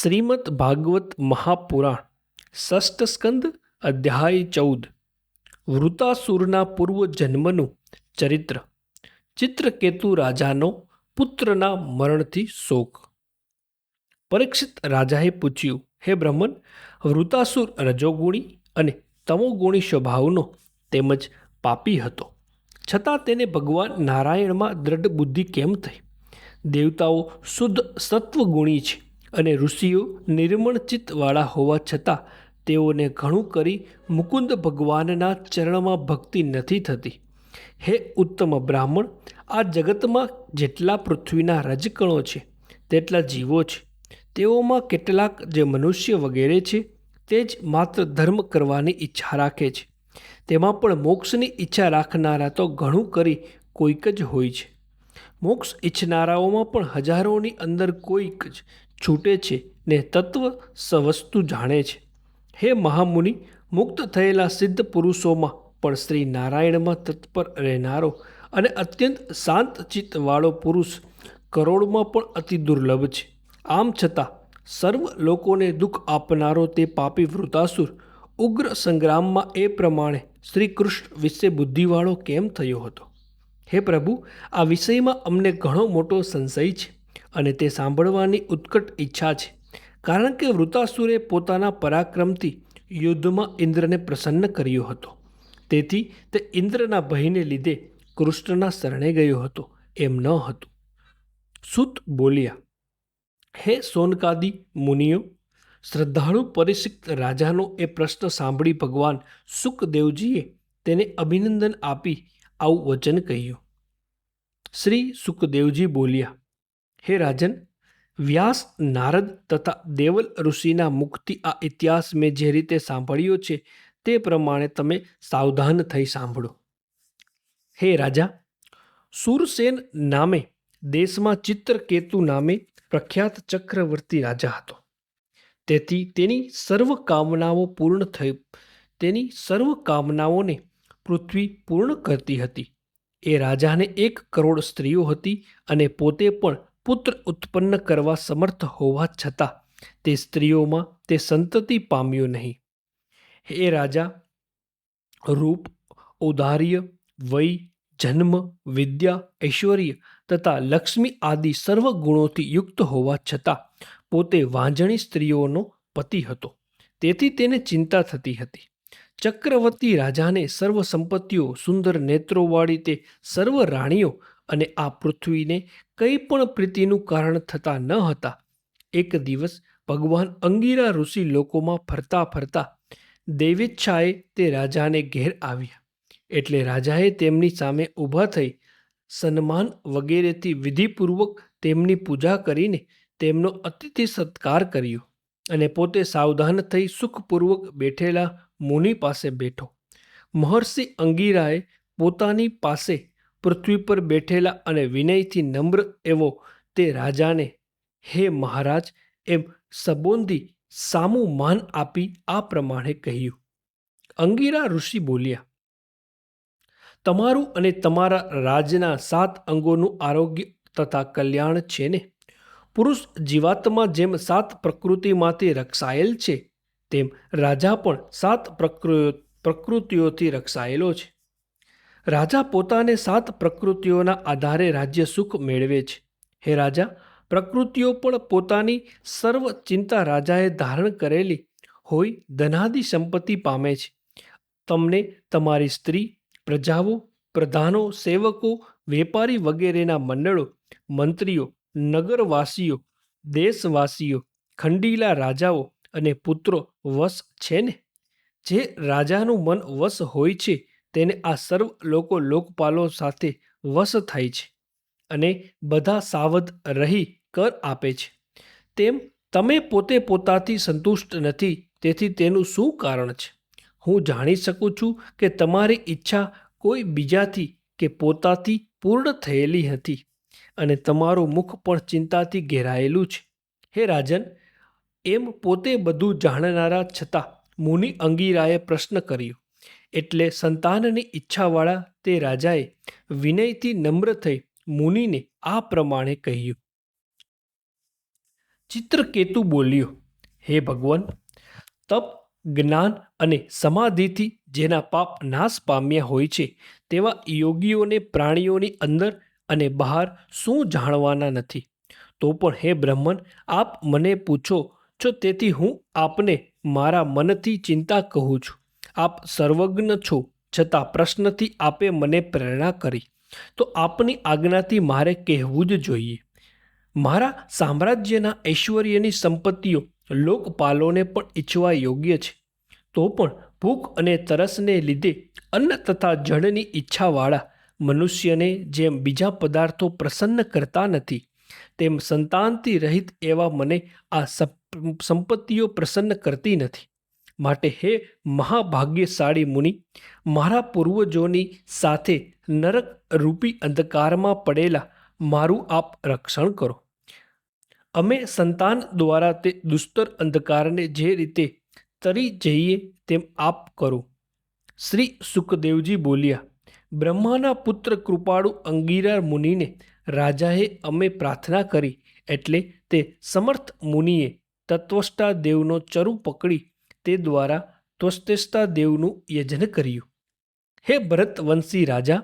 શ્રીમદ ભાગવત મહાપુરાણ, ષષ્ઠ સ્કંદ, અધ્યાય ચૌદ. વૃતાસુરના પૂર્વ જન્મનું ચરિત્ર. ચિત્રકેતુ રાજાનો પુત્રના મરણથી શોક. પરીક્ષિત રાજાએ પૂછ્યું, હે બ્રહ્મન, વૃતાસુર રજોગુણી અને તમોગુણી સ્વભાવનો તેમજ પાપી હતો. છતાં તેને ભગવાન નારાયણમાં દ્રઢ બુદ્ધિ કેમ થઈ? દેવતાઓ શુદ્ધ સત્વગુણી છે. અને ઋષિઓ નિર્મળચિત્તવાળા હોવા છતાં તેઓને ઘણું કરી મુકુંદ ભગવાનના ચરણમાં ભક્તિ નથી થતી. હે ઉત્તમ બ્રાહ્મણ, આ જગતમાં જેટલા પૃથ્વીના રજકણો છે, તેટલા જીવો છે. તેઓમાં કેટલાક જે મનુષ્ય વગેરે છે, તે જ માત્ર ધર્મ કરવાની ઈચ્છા રાખે છે. તેમાં પણ મોક્ષની ઈચ્છા રાખનારા તો ઘણું કરી કોઈક જ હોય છે. મોક્ષ ઈચ્છનારાઓમાં પણ હજારોની અંદર કોઈક જ છૂટે છે ને તત્વ સવસ્તુ જાણે છે. હે મહામુનિ, મુક્ત થયેલા સિદ્ધ પુરુષોમાં પણ શ્રી નારાયણમાં તત્પર રહેનારો અને અત્યંત શાંત ચિત્તવાળો પુરુષ કરોડમાં પણ અતિ દુર્લભ છે. આમ છતાં, સર્વ લોકોને દુઃખ આપનારો તે પાપી વૃતાસુર ઉગ્ર સંગ્રામમાં એ પ્રમાણે શ્રી કૃષ્ણ વિશે બુદ્ધિવાળો કેમ થયો હતો? હે પ્રભુ, આ વિષયમાં અમને ઘણો મોટો સંશય છે. અને તે સાંભળવાની ઉત્કટ ઈચ્છા છે. કારણ કે વૃતાસુરે પોતાના પરાક્રમથી યુદ્ધમાં ઇન્દ્રને પ્રસન્ન કર્યો હતો. તેથી તે ઇન્દ્રના ભયને લીધે કૃષ્ણના શરણે ગયો હતો, એમ ન હતું. સુત બોલ્યા, હે સોનકાદી મુનિઓ, શ્રદ્ધાળુ પરિષિક્ત રાજાનો એ પ્રશ્ન સાંભળી ભગવાન સુખદેવજીએ તેને અભિનંદન આપી આવું વચન કહ્યું. શ્રી સુખદેવજી બોલ્યા હે રાજન, વ્યાસ, નારદ તથા દેવલ ઋષિના મુક્તિ આ ઇતિહાસ મેં જે રીતે સાંભળ્યો છે તે પ્રમાણે તમે સાવધાન થઈ સાંભળો. હે રાજા, સુરસેન નામે દેશમાં ચિત્રકેતુ નામે પ્રખ્યાત ચક્રવર્તી રાજા હતો. તેથી તેની સર્વ કામનાઓ પૂર્ણ થઈ, તેની સર્વ કામનાઓને પૃથ્વી પૂર્ણ કરતી હતી. એ રાજાને એક કરોડ સ્ત્રીઓ હતી અને પોતે પણ પુત્ર ઉત્પન્ન કરવા સમર્થ હોવા છતાં તે સ્ત્રીઓમાં તે સંતતિ પામ્યો નહીં. હે રાજા, રૂપ, ઔદાર્ય, વય, જન્મ, વિદ્યા, ઐશ્વર્ય તથા લક્ષ્મી આદિ સર્વ ગુણોથી યુક્ત હોવા છતાં પોતે વાંજણી સ્ત્રીઓનો પતિ હતો. તેથી તેને ચિંતા થતી હતી. ચક્રવર્તી રાજાને સર્વ સંપત્તિઓ સુંદર નેત્રોવાળી તે સર્વ રાણીઓ અને આ પૃથ્વીને કંઈ પણ પ્રીતિનું કારણ થતા ન હતા. એક દિવસ ભગવાન અંગીરા ઋષિ લોકોમાં ફરતા ફરતા દેવેચ્છાએ તે રાજાને ઘેર આવ્યા. એટલે રાજાએ તેમની સામે ઊભા થઈ સન્માન વગેરેથી વિધિપૂર્વક તેમની પૂજા કરીને તેમનો અતિથિ સત્કાર કર્યો અને પોતે સાવધાન થઈ સુખપૂર્વક બેઠેલા મુનિ પાસે બેઠો. મહર્ષિ અંગીરાએ પોતાની પાસે પૃથ્વી પર બેઠેલા અને વિનયથી નમ્ર એવો તે રાજાને, હે મહારાજ, એમ સંબોધી સામું માન આપી આ પ્રમાણે કહ્યું. અંગીરા ઋષિ બોલ્યા, તમારું અને તમારા રાજના સાત અંગોનું આરોગ્ય તથા કલ્યાણ છે ને? પુરુષ જીવાત્મા જેમ સાત પ્રકૃતિમાંથી રક્ષાયેલ છે, તેમ રાજા પણ સાત પ્રકૃ, પ્રકૃતિઓથી રક્ષાયેલો છે. રાજા પોતાને સાત પ્રકૃતિઓના આધારે રાજ્ય સુખ મેળવે છે. હે રાજા, પ્રકૃતિઓ પણ પોતાની સર્વ ચિંતા રાજાએ ધારણ કરેલી હોય ધનાદિ સંપત્તિ પામે છે. તમને તમારી સ્ત્રી, પ્રજાઓ, પ્રધાનો, સેવકો, વેપારી વગેરેના મંડળો, મંત્રીઓ, નગરવાસીઓ, દેશવાસીઓ, ખંડીલા રાજાઓ અને પુત્રો વશ છે ને? જે રાજાનું મન વશ હોય છે તેને આ સર્વ લોકો લોકપાલો સાથે વશ થાય છે અને બધા સાવધ રહી કર આપે છે. તેમ તમે પોતે પોતાથી સંતુષ્ટ નથી, તેથી તેનું શું કારણ છે? હું જાણી શકું છું કે તમારી ઈચ્છા કોઈ બીજાથી કે પોતાથી પૂર્ણ થયેલી હતી અને તમારું મુખ પણ ચિંતાથી ઘેરાયેલું છે. હે રાજન, એમ પોતે બધું જાણનારા છતાં મુનિ અંગીરાએ પ્રશ્ન કર્યો એટલે સંતાનની ઈચ્છાવાળા તે રાજાએ વિનયથી નમ્ર થઈ મુનિને આ પ્રમાણે કહ્યું. ચિત્રકેતુ બોલ્યો, હે ભગવાન, તપ, જ્ઞાન અને સમાધિથી જેના પાપ નાશ પામ્યા હોય છે, તેવા યોગીઓને પ્રાણીઓની અંદર અને બહાર શું જાણવાના નથી? તો પણ હે બ્રહ્મન, આપ મને પૂછો છો તેથી હું આપને મારા મનથી ચિંતા કહું છું. આપ સર્વજ્ઞ છો છતાં પ્રશ્નથી આપે મને પ્રેરણા કરી. તો આપની આજ્ઞાથી મારે કહેવું જ જોઈએ. મારા સામ્રાજ્યના ઐશ્વર્યની સંપત્તિઓ લોકપાલોને પણ ઈચ્છવા યોગ્ય છે. તો પણ ભૂખ અને તરસને લીધે અન્ન તથા જળની ઈચ્છાવાળા મનુષ્યને જેમ બીજા પદાર્થો પ્રસન્ન કરતા નથી, તેમ સંતાનથી રહિત એવા મને આ સપ- સંપત્તિઓ પ્રસન્ન કરતી નથી. માટે હે મહાભાગ્યશાળી મુનિ, મારા પૂર્વજોની સાથે નરક રૂપી અંધકારમાં પડેલા મારું આપ રક્ષણ કરો. અમે સંતાન દ્વારા તે દુસ્તર અંધકારને જે રીતે તરી જઈએ તેમ આપ કરો. શ્રી સુખદેવજી બોલ્યા, બ્રહ્માના પુત્ર કૃપાળુ અંગીરા મુનિને રાજાએ અમે પ્રાર્થના કરી એટલે તે સમર્થ મુનિએ તત્વષ્ટા દેવનો ચરુ પકડી તે દ્વારા ત્વસ્તેષ્ટા દેવનું યજન કર્યું. હે ભરતવંશી રાજા,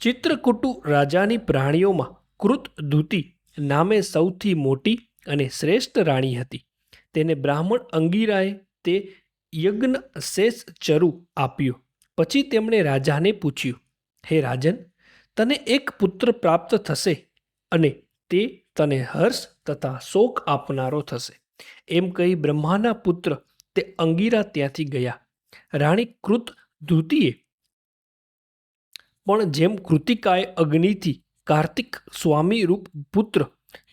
ચિત્રકૂટુ રાજાની પ્રાણીઓમાં કૃત ધૂતિ નામે સૌથી મોટી અને શ્રેષ્ઠ રાણી હતી. તેને બ્રાહ્મણ અંગીરાએ તે યજ્ઞ શેષ ચરુ આપ્યું. પછી તેમણે રાજાને પૂછ્યું, હે રાજન, તને એક પુત્ર પ્રાપ્ત થશે અને તે તને હર્ષ તથા શોક આપનારો થશે. એમ કહી બ્રહ્માના પુત્ર તે અંગીરા ત્યાંથી ગયા. રાણી કૃત ધૃતિએ. પણ જેમ કૃતિકાએ અગ્નિથી કાર્તિક સ્વામી રૂપ પુત્ર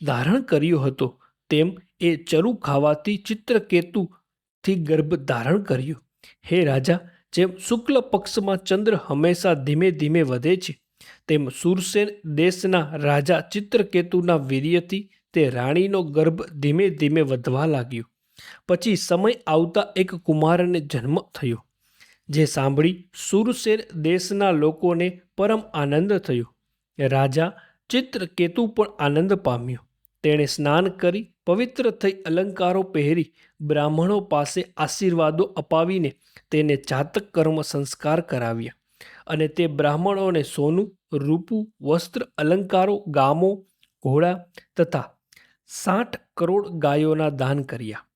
ધારણ કર્યો હતો, તેમ એ ચરુ ખાવાથી ચિત્રકેતુથી ગર્ભ ધારણ કર્યો. હે રાજા, જેમ શુક્લ પક્ષમાં ચંદ્ર હંમેશા ધીમે ધીમે વધે છે, તેમ સુરસેન દેશના રાજા ચિત્રકેતુના વીર્યથી તે રાણીનો ગર્ભ ધીમે ધીમે વધવા લાગ્યો. પછી સમય આવતા એક કુમારને જન્મ થયો, જે સાંભળી સુરસેર દેશના લોકોને પરમ આનંદ થયો. રાજા ચિત્રકેતુ પણ આનંદ પામ્યો. તેણે સ્નાન કરી, પવિત્ર થઈ અલંકારો પહેરી, બ્રાહ્મણો પાસે આશીર્વાદો અપાવીને તેને જાતક કર્મ સંસ્કાર કરાવ્યા અને તે બ્રાહ્મણોને સોનું, રૂપું, વસ્ત્ર, અલંકારો, ગામો, ઘોડા તથા સાઠ કરોડ ગાયોના દાન કર્યા.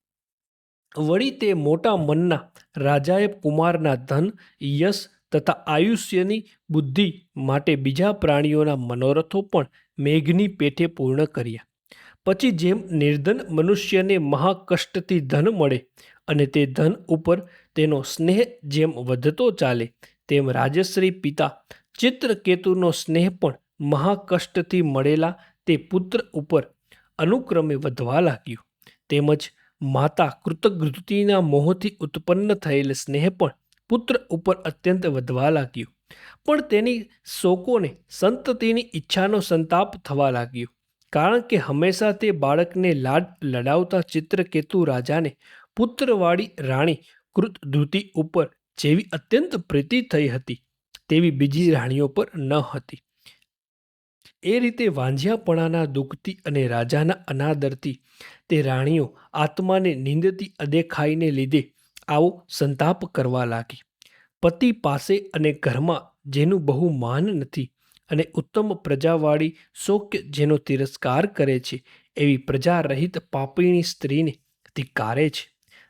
વળી તે મોટા મનના રાજાએ કુમારના ધન, યશ તથા આયુષ્યની બુદ્ધિ માટે બીજા પ્રાણીઓના મનોરથો પણ મેઘની પેઠે પૂર્ણ કર્યા. પછી જેમ નિર્ધન મનુષ્યને મહાકષ્ટથી ધન મળે અને તે ધન ઉપર તેનો સ્નેહ જેમ વધતો ચાલે, તેમ રાજશ્રી પિતા ચિત્રકેતુનો સ્નેહ પણ મહાકષ્ટથી મળેલા તે પુત્ર ઉપર અનુક્રમે વધવા લાગ્યો. તેમજ માતા કૃતજ્ઞતિના મોહથી ઉત્પન્ન થયેલ સ્નેહ પણ પુત્ર ઉપર અત્યંત વધવા લાગ્યો. પણ તેની શોકોને સંતતિની ઈચ્છાનો સંતાપ થવા લાગ્યો. કારણ કે હંમેશા તે બાળકને લાડ લડાવતા ચિત્રકેતુ રાજાને પુત્રવાળી રાણી કૃતધૃતિ ઉપર જેવી અત્યંત પ્રીતિ થઈ હતી, તેવી બીજી રાણીઓ પર ન હતી. એ રીતે વાંઝિયાપણાના દુઃખથી અને રાજાના અનાદરથી તે રાણીઓ આત્માને નિંદતી અદેખાઈને લીધે આવો સંતાપ કરવા લાગી. પતિ પાસે અને ઘરમાં જેનું બહુ માન નથી અને ઉત્તમ પ્રજાવાળી શોક્ય જેનો તિરસ્કાર કરે છે એવી પ્રજા રહિત પાપીણી સ્ત્રીને ધિકારે છે.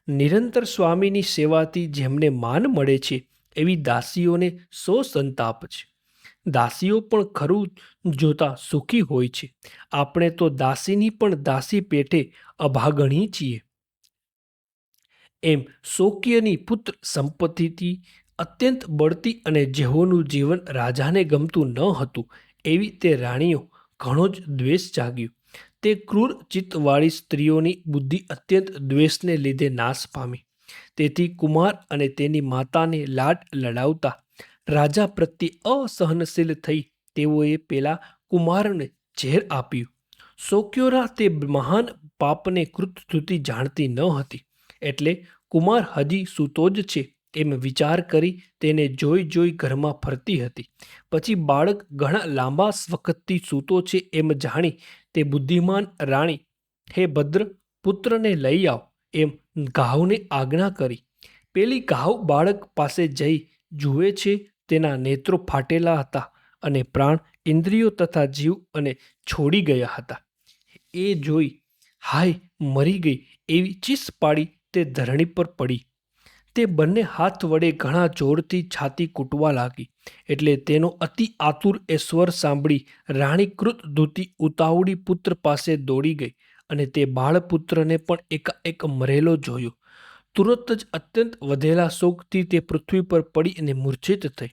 નિરંતર સ્વામીની સેવાથી જેમને માન મળે છે એવી દાસીઓને સો સંતાપ છે. દાસીઓ પણ ખરું જોતા સુખી હોય છે. આપણે તો દાસીની પણ દાસી પેટે અભાગણી છીએ. એમ શોક્યની પુત્ર સંપત્તિથી અત્યંત બળતી અને જેહોનું જીવન રાજાને ગમતું ન હતું, એવી તે રાણીઓ ઘણો જ દ્વેષ જાગ્યો. તે ક્રૂર ચિત્તવાળી સ્ત્રીઓની બુદ્ધિ અત્યંત દ્વેષને લીધે નાશ પામી. તેથી કુમાર અને તેની માતાને લાટ લડાવતા રાજા પ્રત્યે અસહનશીલ થઈ તેઓએ પેલા કુમારને ઝેર આપ્યું. શોક્યોરા તે મહાન પાપને કૃતધૃતિ જાણતી ન હતી. એટલે કુમાર હજી સૂતો જ છે એમ વિચાર કરી તેને જોઈ જોઈ ઘરમાં ફરતી હતી. પછી બાળક ઘણા લાંબા વખતથી સૂતો છે એમ જાણી તે બુદ્ધિમાન રાણી, હે ભદ્ર, પુત્રને લઈ આવ, એમ ઘાવને આજ્ઞા કરી. પેલી ઘાવ બાળક પાસે જઈ જુએ છે તેના નેત્રો ફાટેલા હતા અને પ્રાણ ઇન્દ્રિયો તથા જીવ અને છોડી ગયા હતા. એ જોઈ, હાય, મરી ગઈ એવી ચીસ પાડી તે ધરણી પર પડી. તે બંને હાથ વડે ઘણા જોરથી છાતી કૂટવા લાગી, એટલે તેનો અતિ આતુર એ સ્વર સાંભળી રાણી કૃત ધૂતી ઉતાવળી પુત્ર પાસે દોડી ગઈ અને તે બાળપુત્રને પણ એકાએક મરેલો જોયો. તુરત જ અત્યંત વધેલા શોકથી તે પૃથ્વી પર પડી અને મૂર્છિત થઈ.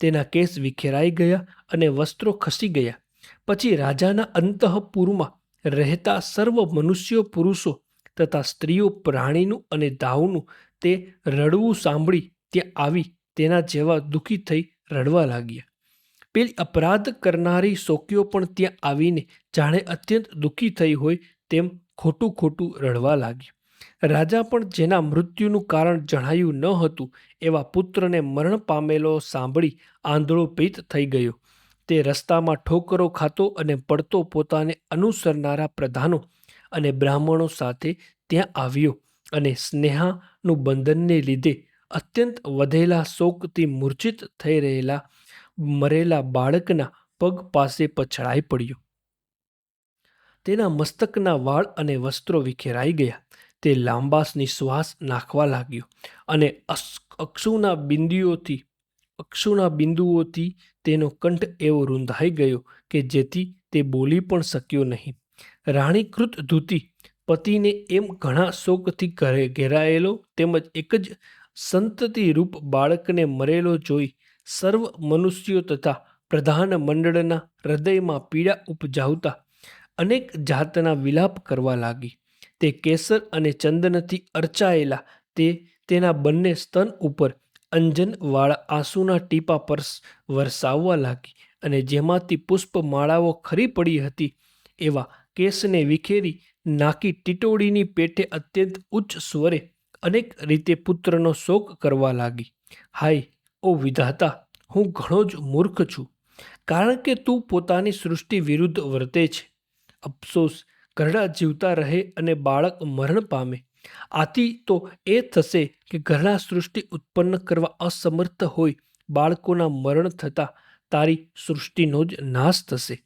તેના કેસ વિખેરાઈ ગયા અને વસ્ત્રો ખસી ગયા. પછી રાજાના અંતઃપુરમાં રહેતા સર્વ મનુષ્યો, પુરુષો તથા સ્ત્રીઓ પ્રાણીનું અને દાવનું તે રડવું સાંભળી ત્યાં આવી તેના જેવા દુઃખી થઈ રડવા લાગ્યા. પેલી અપરાધ કરનારી શોકીઓ પણ ત્યાં આવીને જાણે અત્યંત દુઃખી થઈ હોય તેમ ખોટું ખોટું રડવા લાગી રાજા પણ જેના મૃત્યુનું કારણ જણાયું ન હતું, એવા પુત્રને મરણ પામેલો સાંભળી આંધળો પિત્ત થઈ ગયો. તે રસ્તામાં ઠોકરો ખાતો અને પડતો પોતાને અનુસરનારા પ્રધાનો અને બ્રાહ્મણો સાથે ત્યાં આવ્યો અને સ્નેહાનું બંધનને લીધે અત્યંત વધેલા શોકથી મૂર્છિત થઈ રહેલા મરેલા બાળકના પગ પાસે પછડાઈ પડ્યો. તેના મસ્તકના વાળ અને વસ્ત્રો વિખેરાઈ ગયા. તે લાંબા નિશ્વાસ નાખવા લાગ્યો અને અક્ષુના બિંદુઓથી અક્ષુના બિંદુઓથી તેનો કંઠ એવો રૂંધાઈ ગયો કે જેથી તે બોલી પણ શક્યો નહીં. રાણીકૃત ધૂતી પતિને એમ ઘણા શોકથી ઘરે ઘેરાયેલો તેમજ એક જ સંતતિ રૂપ બાળકને મરેલો જોઈ સર્વ મનુષ્યો તથા પ્રધાન મંડળના હૃદયમાં પીડા ઉપજાવતા અનેક જાતના વિલાપ કરવા લાગી. તે કેસર અને ચંદનથી અર્ચાયેલા તે તેના બંને સ્તન ઉપર અંજનવાળા આંસુના ટીપા પર વરસાવવા લાગી અને જેમાંથી પુષ્પમાળાઓ ખરી પડી હતી એવા કેસને વિખેરી નાકી ટીટોડીની પેટે અત્યંત ઉચ્ચ સ્વરે અનેક રીતે પુત્રનો શોક કરવા લાગી. હાય, ઓ વિધાતા, હું ઘણો જ મૂર્ખ છું. કારણ કે તું પોતાની સૃષ્ટિ વિરુદ્ધ વર્તે છે. અફસોસ ઘરડા જીવતા રહે અને બાળક મરણ પામે. આથી તો એ થશે કે ઘરડા સૃષ્ટિ ઉત્પન્ન કરવા અસમર્થ હોય, બાળકોના મરણ થતાં તારી સૃષ્ટિનો જ નાશ થશે.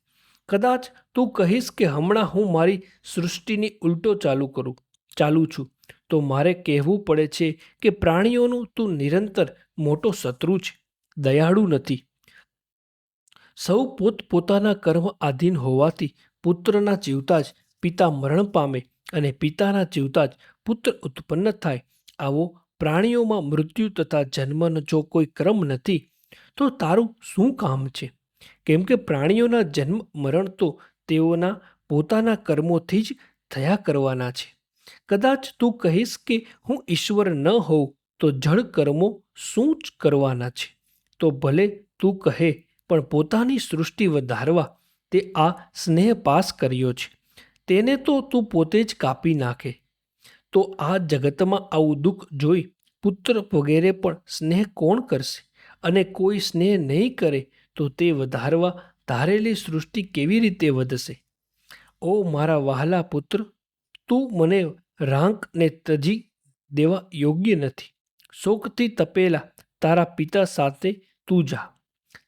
કદાચ તું કહીશ કે હમણાં હું મારી સૃષ્ટિની ઉલટો ચાલુ કરું, ચાલુ છું, તો મારે કહેવું પડે છે કે પ્રાણીઓનું તું નિરંતર મોટો શત્રુ છે, દયાળુ નથી. સૌ પોતપોતાના કર્મ આધીન હોવાથી પુત્રના જીવતા જ પિતા મરણ પામે અને પિતાના જીવતા જ પુત્ર ઉત્પન્ન થાય. આવો પ્રાણીઓમાં મૃત્યુ તથા જન્મનો જો કોઈ ક્રમ નથી, તો તારું શું કામ છે? કેમ કે પ્રાણીઓના જન્મ, મરણ તો તેઓના પોતાના કર્મોથી જ થયા કરવાના છે. કદાચ તું કહીશ કે હું ઈશ્વર ન હોઉં, તો જળ કર્મો શું જ કરવાના છે? તો ભલે તું કહે, પણ પોતાની સૃષ્ટિ વધારવા તે આ સ્નેહ પાસ કર્યો છે. તેને તો તું પોતે જ કાપી નાખે. તો આ જગતમાં આવું દુઃખ જોઈ પુત્ર વગેરે પણ સ્નેહ કોણ કરશે? અને કોઈ સ્નેહ નહીં કરે તો તે વધારવા ધારેલી સૃષ્ટિ કેવી રીતે વધશે? ઓ મારા વહાલા પુત્ર, તું મને રાંકને તજી દેવા યોગ્ય નથી. શોકથી તપેલા તારા પિતા સાથે તું જા.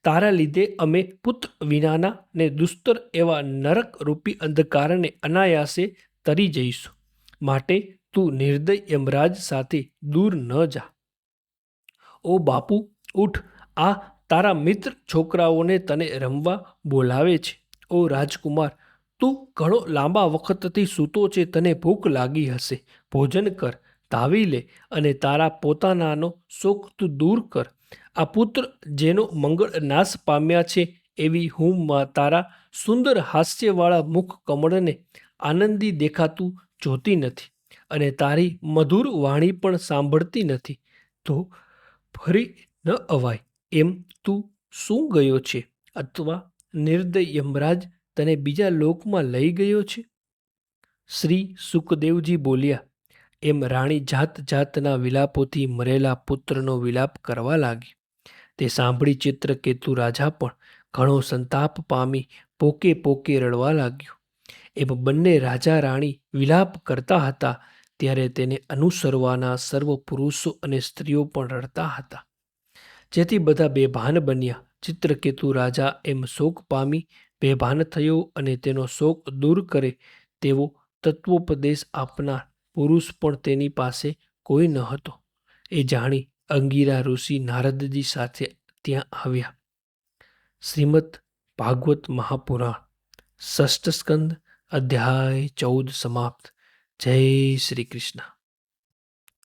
તારા લીધે અમે પુત્ર વિનાના ને દુસ્તર એવા નરક રૂપી અંધકારને અનાયાસે તરી જઈશું. માટે તું નિર્દય યમરાજ સાથે દૂર ન જા. ઓ બાપુ, ઉઠ. આ તારા મિત્ર છોકરાઓને તને રમવા બોલાવે છે. ઓ રાજકુમાર, તું ઘણો લાંબા વખતથી સૂતો છે, તને ભૂખ લાગી હશે. ભોજન કર ધાવી લે અને તારા પોતાનાનો શોક તું દૂર કર. આ પુત્ર જેનો મંગળ નાશ પામ્યા છે એવી હુંમાં તારા સુંદર હાસ્યવાળા મુખ કમળને આનંદી દેખાતું જોતી નથી અને તારી મધુર વાણી પણ સાંભળતી નથી. તો ફરી ન અવાય એમ તું શું ગયો છે અથવા નિર્દય યમરાજ તને બીજા લોકમાં લઈ ગયો છે? શ્રી સુખદેવજી બોલ્યા, એમ રાણી જાત જાતના વિલાપોથી મરેલા પુત્રનો વિલાપ કરવા લાગી. તે સાંભળી ચિત્રકેતુ રાજા પણ ઘણો સંતાપ પામી પોકે પોકે રડવા લાગ્યો. એમ બંને રાજા રાણી વિલાપ કરતા હતા ત્યારે તેને અનુસરવાના સર્વ પુરુષો અને સ્ત્રીઓ પણ રડતા હતા. જેથી બધા બેભાન બન્યા. ચિત્રકેતુ રાજા એમ શોક પામી બેભાન થયો અને તેનો શોક દૂર કરે તેવો તત્વોપદેશ આપનાર પુરુષ પણ તેની પાસે કોઈ ન હતો. એ જાણી અંગીરા ઋષિ નારદજી સાથે ત્યાં આવ્યા. શ્રીમદ ભાગવત મહાપુરાણ ષષ્ઠ સ્કંદ અધ્યાય ચૌદ સમાપ્ત. જય શ્રી કૃષ્ણ.